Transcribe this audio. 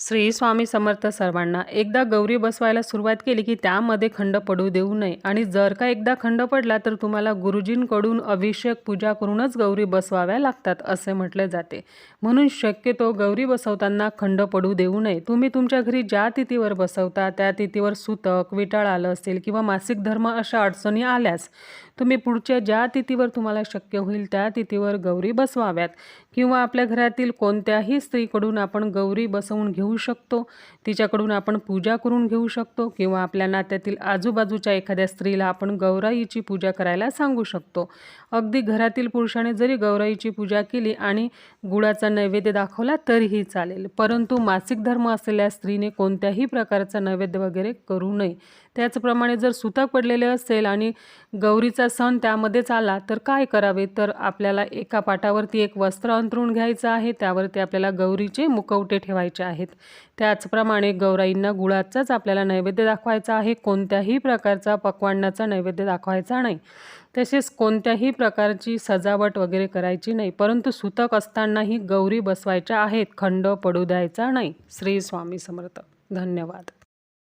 श्री स्वामी समर्थ सर्वांना एकदा गौरी बसवायला सुरुवात केली की त्यामध्ये खंड पडू देऊ नये. आणि जर का एकदा खंड पडला तर तुम्हाला गुरुजींकडून अभिषेक पूजा करूनच गौरी बसवाव्या लागतात असे म्हटले जाते. म्हणून शक्यतो गौरी बसवताना खंड पडू देऊ नये. तुम्ही तुमच्या घरी ज्या तिथीवर बसवता त्या तिथीवर सुतक विटाळ आलं असेल किंवा मासिक धर्म अशा अडचणी आल्यास तुम्ही पुढच्या ज्या तिथीवर तुम्हाला शक्य होईल त्या तिथीवर गौरी बसवाव्यात. किंवा आपल्या घरातील कोणत्याही स्त्रीकडून आपण गौरी बसवून घेऊ शकतो. तिच्याकडून आपण पूजा करून घेऊ शकतो. किंवा आपल्या नात्यातील आजूबाजूच्या एखाद्या स्त्रीला आपण गौराईची पूजा करायला सांगू शकतो. अगदी घरातील पुरुषाने जरी गौराईची पूजा केली आणि गुळाचा नैवेद्य दाखवला तरीही चालेल. परंतु मासिक धर्म असलेल्या स्त्रीने कोणत्याही प्रकारचा नैवेद्य वगैरे करू नये. त्याचप्रमाणे जर सुतक पडलेले असेल आणि गौरीचा सण त्यामध्येच आला तर काय करावे? तर आपल्याला एका पाटावरती एक वस्त्र अंथरून घ्यायचं आहे त्यावरती आपल्याला गौरीचे मुकवटे ठेवायचे आहेत. त्याचप्रमाणे गौराईंना गुळाचाच आपल्याला नैवेद्य दाखवायचा आहे. कोणत्याही प्रकारचा पक्वान्नाचा नैवेद्य दाखवायचा नाही. तसेच कोणत्याही प्रकारची सजावट वगैरे करायची नाही परंतु सुतक असतानाही गौरी बसवायच्या आहेत. खंड पडू द्यायचा नाही. श्री स्वामी समर्थ. धन्यवाद.